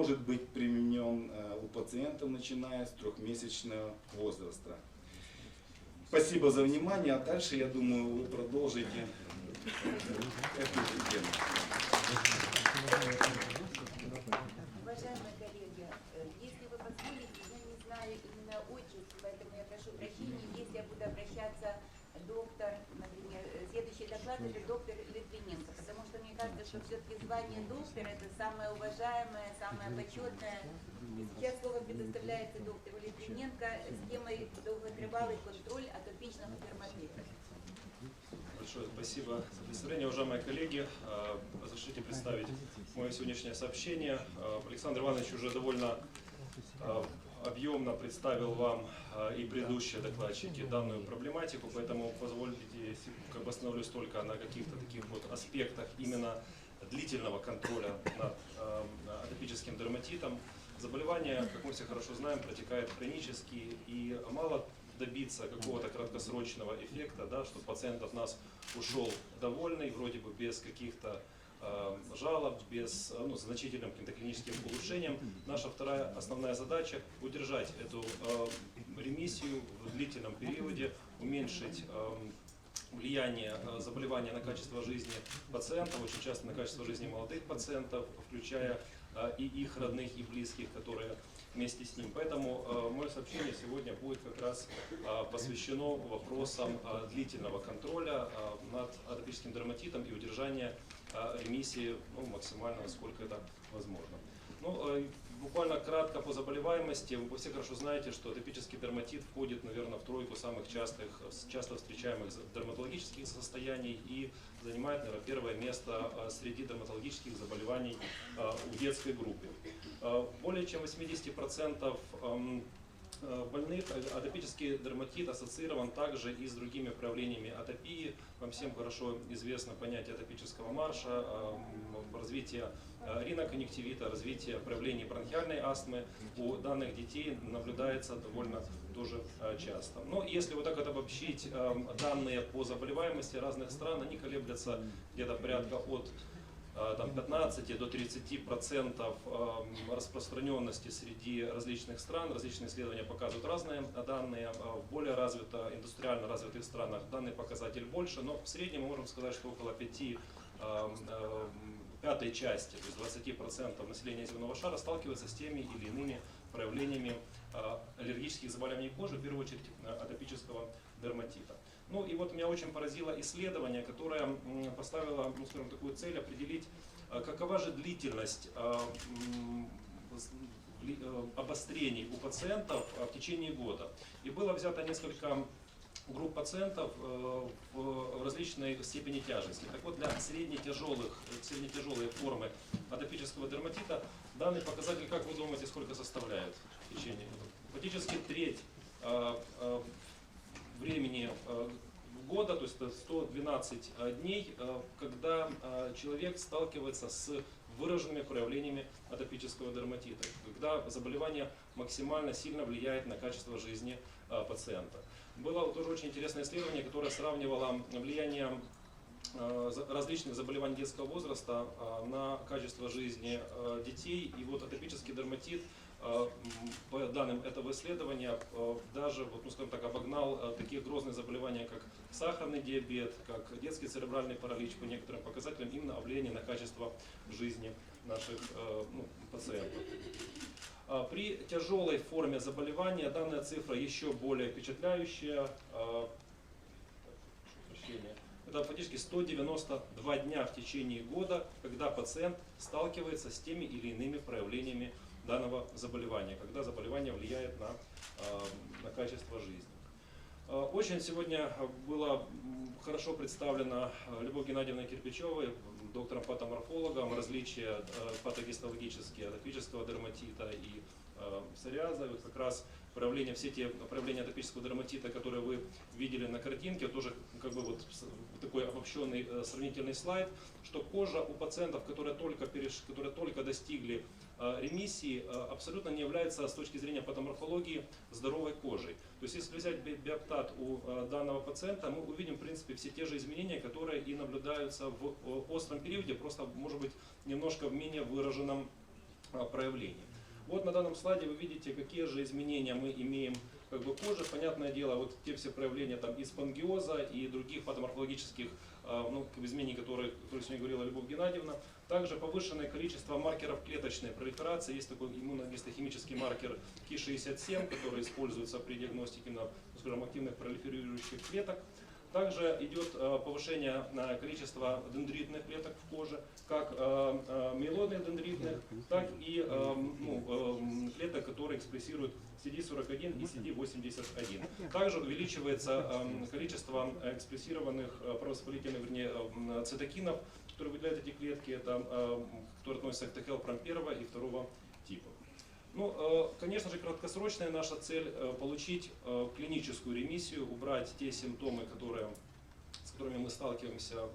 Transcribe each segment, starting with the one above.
может быть применен э, у пациентов, начиная с трехмесячного возраста. Спасибо за внимание, а дальше, я думаю, вы продолжите эту тему. Э, доктор, например, э, следующий доклад это доктор мне кажется, что все-таки звание доктора это самое уважаемое, самое почетное. И сейчас слово предоставляется доктору Литвиненко с темой долготривалый контроль атопичного дерматита. Большое спасибо за представление, уважаемые коллеги. Э, Разрешите представить мое сегодняшнее сообщение. Э, Александр Иванович уже довольно э, объемно представил вам э, и предыдущие докладчики данную проблематику, поэтому позвольте, как бы остановлюсь только на каких-то таких вот аспектах именно длительного контроля над э, атопическим дерматитом. Заболевание, как мы все хорошо знаем, протекает хронически и мало добиться какого-то краткосрочного эффекта, да, что пациент от нас ушел довольный, вроде бы без каких-то жалоб, без э, ну, значительным каким-то клиническим улучшением. Наша вторая основная задача – удержать эту э, ремиссию в длительном периоде, уменьшить эм, влияние э, заболевания на качество жизни пациента, очень часто на качество жизни молодых пациентов, включая э, и их родных и близких, которые вместе с ним. Поэтому э, мое сообщение сегодня будет как раз э, посвящено вопросам э, длительного контроля э, над атопическим дерматитом и удержания э, ремиссии ну, максимально, насколько это возможно. Ну, э, буквально кратко по заболеваемости. Вы все хорошо знаете, что атопический дерматит входит, наверное, в тройку самых частых, часто встречаемых дерматологических состояний и занимает, наверное, первое место э, среди дерматологических заболеваний в детской группе. Э, Более чем 80% эм, э, больных а- атопический дерматит ассоциирован также и с другими проявлениями атопии. Вам всем хорошо известно понятие атопического марша, эм, развитие э, риноконъюнктивита, развитие проявлений бронхиальной астмы у данных детей наблюдается довольно тоже э, часто. Но если вот так вот обобщить данные по заболеваемости разных стран, они колеблются где-то порядка от э, там, 15 до 30 процентов эм, распространенности среди различных стран. Различные исследования показывают разные данные. Э, В более развито, индустриально развитых странах данный показатель больше, но в среднем мы можем сказать, что около 5 эм, эм, пятой части, то есть 20 процентов населения земного шара сталкивается с теми или иными проявлениями э, аллергических заболеваний кожи, в первую очередь э, атопического дерматита. Ну и вот меня очень поразило исследование, которое поставило, ну, скажем, такую цель определить, э, какова же длительность э, э, обострений у пациентов в течение года. И было взято несколько групп пациентов в различной степени тяжести. Так вот, для среднетяжелых, среднетяжелой формы атопического дерматита данный показатель, как вы думаете, сколько составляет в течение? Фактически треть времени э, года, то есть это 112 э, дней, э, когда человек сталкивается с выраженными проявлениями атопического дерматита, когда заболевание максимально сильно влияет на качество жизни пациента. Было тоже очень интересное исследование, которое сравнивало влияние различных заболеваний детского возраста на качество жизни детей. И вот атопический дерматит, по данным этого исследования, э, даже, вот, ну, скажем так, обогнал э, такие грозные заболевания, как сахарный диабет, как детский церебральный паралич по некоторым показателям, именно о влиянии на качество жизни наших э, ну, пациентов. При тяжелой форме заболевания данная цифра еще более впечатляющая. Это фактически 192 дня в течение года, когда пациент сталкивается с теми или иными проявлениями данного заболевания, когда заболевание влияет на, а, на качество жизни. А, Очень сегодня было хорошо представлено а, Любовь Геннадьевной Кирпичевой, доктором патоморфологом, различия патогистологические атопического дерматита и псориаза. Вот как раз проявления, все те проявления атопического дерматита, которые вы видели на картинке, тоже как бы вот такой обобщенный э, сравнительный слайд, что кожа у пациентов, которые только, переш... которые только достигли ремиссии, э, абсолютно не является с точки зрения патоморфологии здоровой кожей. То есть если взять би- биоптат у э, данного пациента, мы увидим в принципе все те же изменения, которые и наблюдаются в э, остром периоде, просто может быть немножко в менее выраженном проявлений. Вот на данном слайде вы видите, какие же изменения мы имеем как бы кожи. Понятное дело, вот те все проявления там и спонгиоза, и других патоморфологических ну, как бы изменений, которые, которые сегодня говорила Любовь Геннадьевна. Также повышенное количество маркеров клеточной пролиферации. Есть такой иммуногистохимический маркер Ки67, который используется при диагностике на, ну, скажем, активных пролиферирующих клеток. Также идет э, повышение э, количества дендритных клеток в коже, как э, э, миелоидных дендритных, так и э, ну, э, клеток, которые экспрессируют CD41 и CD81. Также увеличивается э, количество экспрессированных э, провоспалительных, вернее, э, цитокинов, которые выделяют эти клетки, это, которые относятся к ТХЛ-пром первого и второго типа. Ну, э, конечно же, краткосрочная наша цель э, получить клиническую ремиссию, убрать те симптомы, которые, с которыми мы сталкиваемся,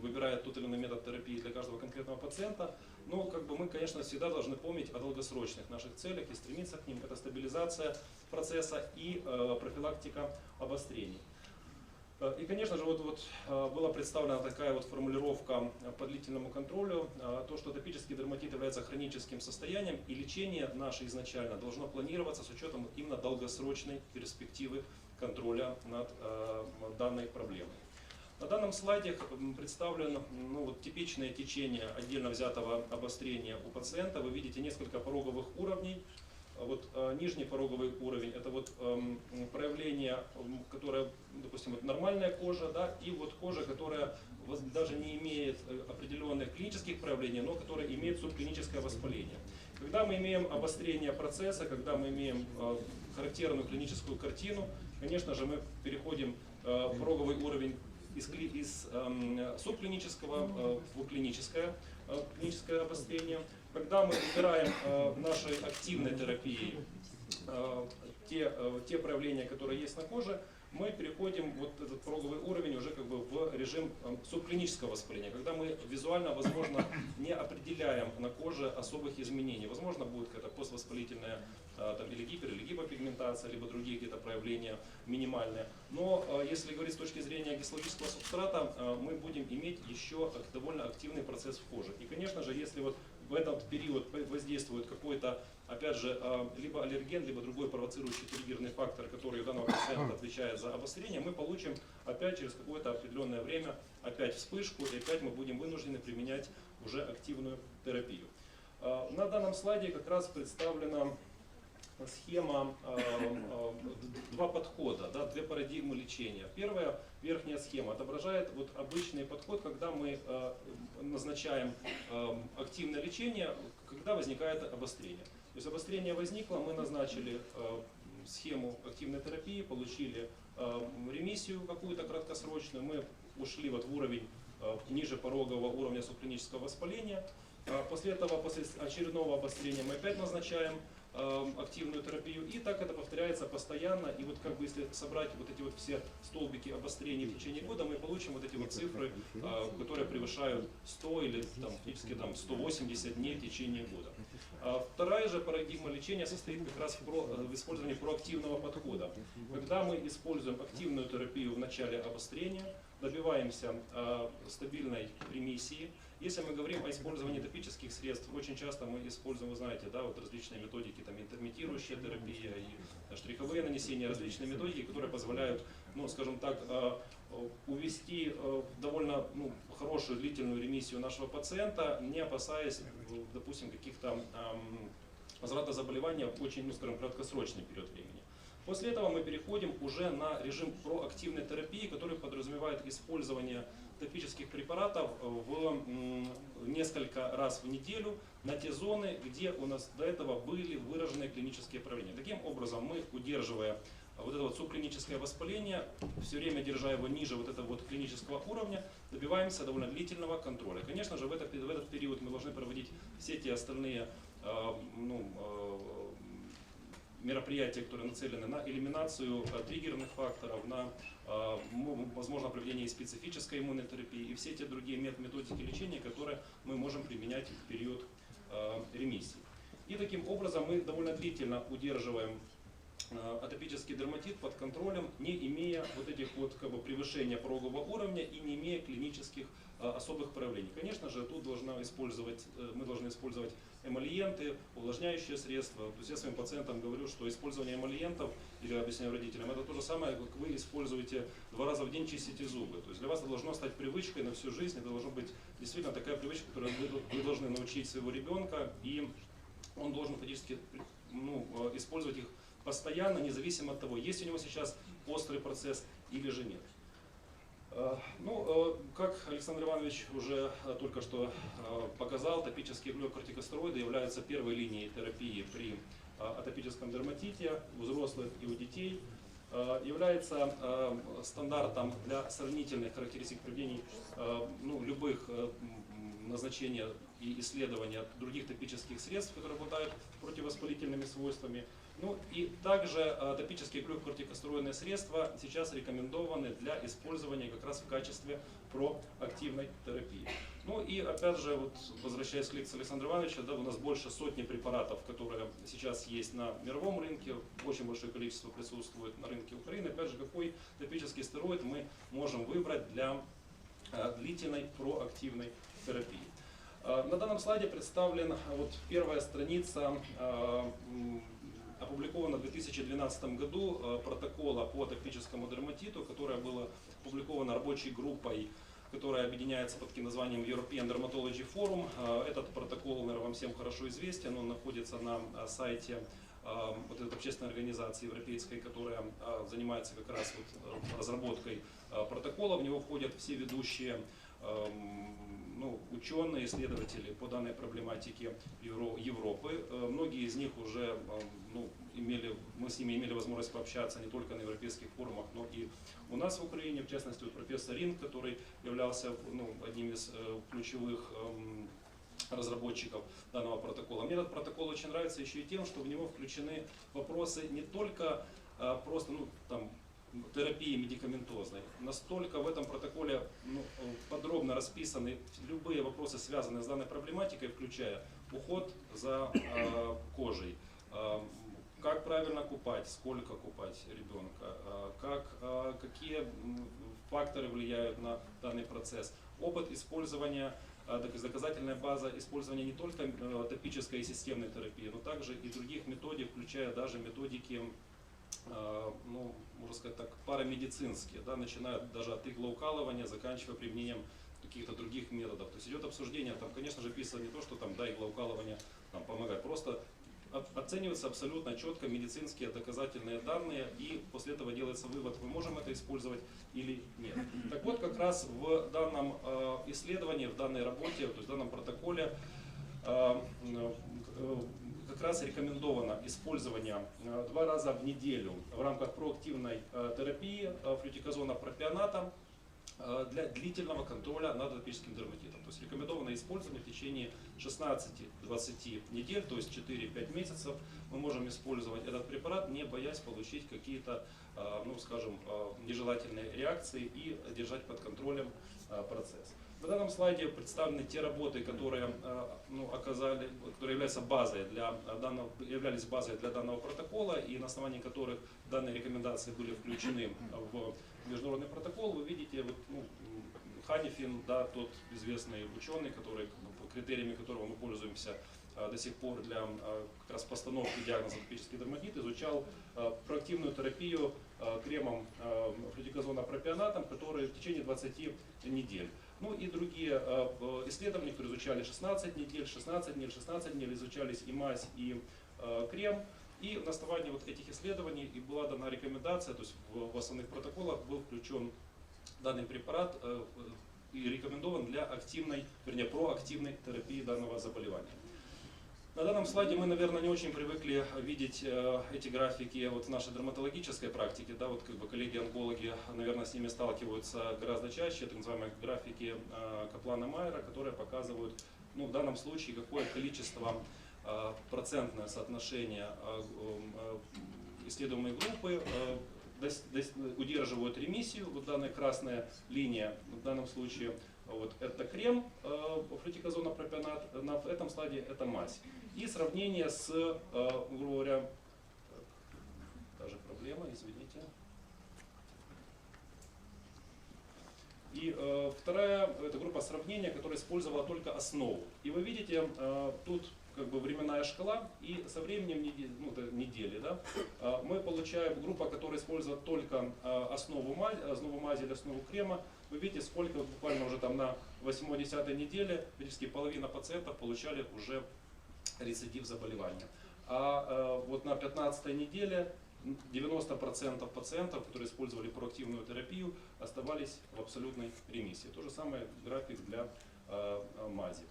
выбирая тот или иной метод терапии для каждого конкретного пациента. Но как бы мы, конечно, всегда должны помнить о долгосрочных наших целях и стремиться к ним. Это стабилизация процесса и э, профилактика обострений. Э, И, конечно же, вот, вот э, была представлена такая вот формулировка по длительному контролю, то, что атопический дерматит является хроническим состоянием, и лечение наше изначально должно планироваться с учетом именно долгосрочной перспективы контроля над данной проблемой. На данном слайде м, представлен ну, вот, типичное течение отдельно взятого обострения у пациента. Вы видите несколько пороговых уровней. А Вот э, нижний пороговый уровень это вот эм, проявление, м, которое, допустим, вот нормальная кожа, да, и вот кожа, которая даже не имеет э, определенных клинических проявлений, но которая имеет субклиническое воспаление. Когда мы имеем обострение процесса, когда мы имеем э, характерную клиническую картину, конечно же, мы переходим э, в пороговый уровень из, из эм, субклинического э, в клиническое, э, клиническое обострение. Когда мы выбираем э, нашей активной терапией э, те, э, те проявления, которые есть на коже, мы переходим вот этот пороговый уровень уже как бы в режим э, субклинического воспаления, когда мы визуально, возможно, не определяем на коже особых изменений. Возможно, будет какая-то поствоспалительная э, там, или гипер, или гипопигментация, либо другие где-то проявления минимальные. Но э, если говорить с точки зрения гистологического субстрата, э, мы будем иметь еще довольно активный процесс в коже. И, конечно же, если вот в этот период воздействует какой-то, опять же, э, либо аллерген, либо другой провоцирующий триггерный фактор, который у данного пациента отвечает за обострение, мы получим опять через какое-то определенное время опять вспышку, и опять мы будем вынуждены применять уже активную терапию. Э, На данном слайде как раз представлена схема, э, э, два подхода, да, две парадигмы лечения. Первая, верхняя схема, отображает вот обычный подход, когда мы э, назначаем активное лечение, когда возникает обострение. То есть обострение возникло, мы назначили схему активной терапии, получили ремиссию какую-то краткосрочную, мы ушли вот в уровень ниже порогового уровня субклинического воспаления. После этого, после очередного обострения мы опять назначаем активную терапию, и так это повторяется постоянно. И вот как бы если собрать вот эти вот все столбики обострений в течение года, мы получим вот эти вот цифры, э, которые превышают 100 или там, фактически там 180 дней в течение года. А Вторая же парадигма лечения состоит как раз в, про- э, в использовании проактивного подхода. Когда мы используем активную терапию в начале обострения, добиваемся э, стабильной ремиссии. Если мы говорим о использовании топических средств, очень часто мы используем, вы знаете, да, вот различные методики, там интермитирующая терапия и штриховые нанесения, различные методики, которые позволяют, ну, скажем так, э, э, увести э, довольно ну, хорошую длительную ремиссию нашего пациента, не опасаясь, э, допустим, каких-то возврата заболевания в очень, ну, скажем, краткосрочный период времени. После этого мы переходим уже на режим проактивной терапии, который подразумевает использование топических препаратов в несколько раз в неделю на те зоны, где у нас до этого были выраженные клинические проявления. Таким образом, мы, удерживая вот это вот субклиническое воспаление, все время держа его ниже вот этого вот клинического уровня, добиваемся довольно длительного контроля. Конечно же, в этот, в этот период мы должны проводить все те остальные э, ну, э, мероприятия, которые нацелены на элиминацию э, триггерных факторов, на э, возможно проведение специфической иммунной терапии и все те другие мет- методики лечения, которые мы можем применять в период э, ремиссии. И таким образом мы довольно длительно удерживаем атопический дерматит под контролем, не имея вот этих вот как бы превышения порогового уровня и не имея клинических особых проявлений. Конечно же, тут должна использовать, мы должны использовать эмольенты, увлажняющие средства. То есть я своим пациентам говорю, что использование эмольентов, или объясняю родителям, это то же самое, как вы используете два раза в день чистите зубы. То есть для вас это должно стать привычкой на всю жизнь, это должна быть действительно такая привычка, которую вы, вы должны научить своего ребенка, и он должен фактически ну, э, использовать их постоянно, независимо от того, есть у него сейчас острый процесс или же нет. Э, Ну, э, как Александр Иванович уже э, только что показал, топические глюкортикостероиды являются первой линией терапии при атопическом дерматите у взрослых и у детей. Является стандартом для сравнительных характеристик применений э, ну, любых м, назначения и исследования других топических средств, которые обладают противовоспалительными свойствами. Ну и также э, топические глюкокортикостероидные средства сейчас рекомендованы для использования как раз в качестве проактивной терапии. Ну и опять же, вот возвращаясь к лекции Александра Ивановича, да, у нас больше сотни препаратов, которые сейчас есть на мировом рынке, очень большое количество присутствует на рынке Украины. Опять же, какой топический стероид мы можем выбрать для э, длительной проактивной терапии. Э, На данном слайде представлена вот первая страница м, опубликована в 2012 году э, протокола по топическому дерматиту, которая была опубликована рабочей группой, которая объединяется под таким названием European Dermatology Forum. Э, Этот протокол, наверное, вам всем хорошо известен, он находится на э, сайте вот этой общественной организации европейской, которая занимается как раз вот разработкой протокола. В него входят все ведущие эм, ну, ученые, исследователи по данной проблематике Евро- Европы. Э, Многие из них уже эм, ну, имели, мы с ними имели возможность пообщаться не только на европейских форумах, но и у нас в Украине, в частности, профессор Рин, который являлся ну, одним из э, ключевых эм, разработчиков данного протокола. Мне этот протокол очень нравится еще и тем, что в него включены вопросы не только э, просто ну, там, терапии медикаментозной. Настолько в этом протоколе ну, подробно расписаны любые вопросы, связанные с данной проблематикой, включая уход за э, кожей, э, как правильно купать, сколько купать ребенка, э, как, э, какие факторы влияют на данный процесс, опыт использования э, док- доказательная база использования не только э, топической и системной терапии, но также и других методик, включая даже методики ну, можно сказать так, парамедицинские, да, начиная даже от иглоукалывания, заканчивая применением каких-то других методов. То есть идет обсуждение, там, конечно же, писано не то, что там, да, иглоукалывание там, помогает, просто оцениваются абсолютно четко медицинские доказательные данные, и после этого делается вывод, мы можем это использовать или нет. Так вот, как раз в данном э, исследовании, в данной работе, то есть в данном протоколе, э, э, как раз рекомендовано использование э, два раза в неделю в рамках проактивной э, терапии э, флютиказона пропионата для длительного контроля над атопическим дерматитом. То есть рекомендовано использование в течение 16-20 недель, то есть 4-5 месяцев. Мы можем использовать этот препарат, не боясь получить какие-то, ну скажем, нежелательные реакции и держать под контролем процесс. На данном слайде представлены те работы, которые, э, ну, оказали, которые являются базой для э, данного, являлись базой для данного протокола и на основании которых данные рекомендации были включены в международный протокол. Вы видите, вот, ну, Ханифин, да, тот известный ученый, который, критериями которого мы пользуемся э, до сих пор для как раз постановки диагноза атопический дерматит, изучал проактивную терапию кремом флютиказона пропионатом, который в течение 20 недель. Ну и другие э, исследования, которые изучали 16 недель, 16 недель, 16 недель, изучались и мазь, и э, крем. И на основании вот этих исследований и была дана рекомендация, то есть в, в основных протоколах был включен данный препарат э, и рекомендован для активной, вернее, проактивной терапии данного заболевания. На данном слайде мы, наверное, не очень привыкли видеть э, эти графики вот в нашей дерматологической практике. Да, вот как бы коллеги-онкологи, наверное, с ними сталкиваются гораздо чаще. Это называемые графики э, Каплана-Майера, которые показывают, ну, в данном случае, какое количество э, процентное соотношение э, э, исследуемой группы э, удерживают ремиссию. Вот данная красная линия в данном случае вот это крем э, флютиказона пропионат, на этом слайде это мазь. И сравнение с, э, грубо говоря, та же проблема, извините. И э, вторая это группа сравнения, которая использовала только основу. И вы видите, э, тут как бы временная шкала, и со временем неде- ну, недели, да, э, мы получаем группа, которая использует только э, основу мази, основу мази или основу крема. Вы видите, сколько буквально уже там на 8-10 неделе практически половина пациентов получали уже рецидив заболевания. А э, вот на 15 неделе 90% пациентов, которые использовали проактивную терапию, оставались в абсолютной ремиссии. То же самое график для мази.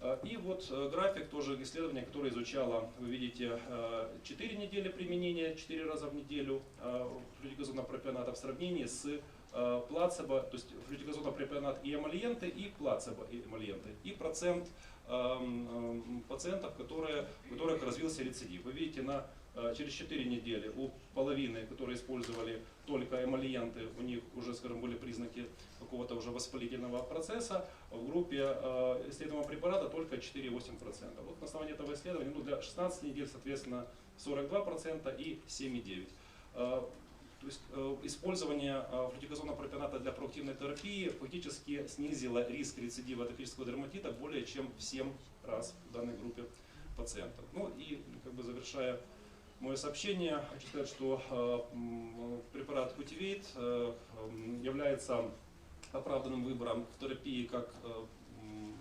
Э, И вот э, график тоже исследования, которое изучало, вы видите, э, 4 недели применения, 4 раза в неделю э, флюдиказона пропионата в сравнении с э, плацебо, то есть флюдиказона пропионат и эмольенты, и плацебо и эмольенты. И процент эм, эм, пациентов, которые, у которых развился рецидив. Вы видите, на, э, через 4 недели у половины, которые использовали только эмольенты, у них уже, скажем, были признаки какого-то уже воспалительного процесса. В группе э, исследуемого препарата только 4,8%. Вот на основании этого исследования ну, для 16 недель, соответственно, 42% и 7,9%. Э, то есть э, использование э, флутиказона пропионата для проактивной терапии фактически снизило риск рецидива атопического дерматита более чем в 7 раз в данной группе пациентов. Ну и как бы завершая мое сообщение, хочу сказать, что э, препарат Кутивейт э, является оправданным выбором в терапии как э,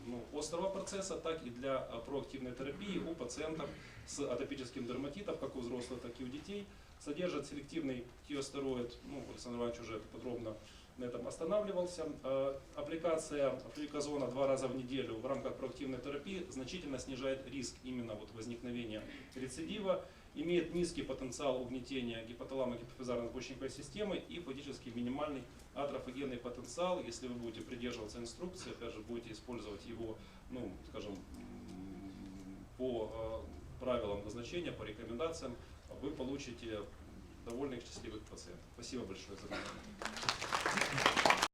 ну, острого процесса, так и для проактивной терапии у пациентов с атопическим дерматитом, как у взрослых, так и у детей. Содержит селективный тиостероид, ну, Александр Иванович уже подробно на этом останавливался. Аппликация флюиказона два раза в неделю в рамках проактивной терапии значительно снижает риск именно вот возникновения рецидива, имеет низкий потенциал угнетения гипоталамо-гипофизарно-почечниковой системы и фактически минимальный атрофогенный потенциал, если вы будете придерживаться инструкции, опять же, будете использовать его, ну, скажем, по э, правилам назначения, по рекомендациям, вы получите довольных счастливых пациентов. Спасибо большое за внимание.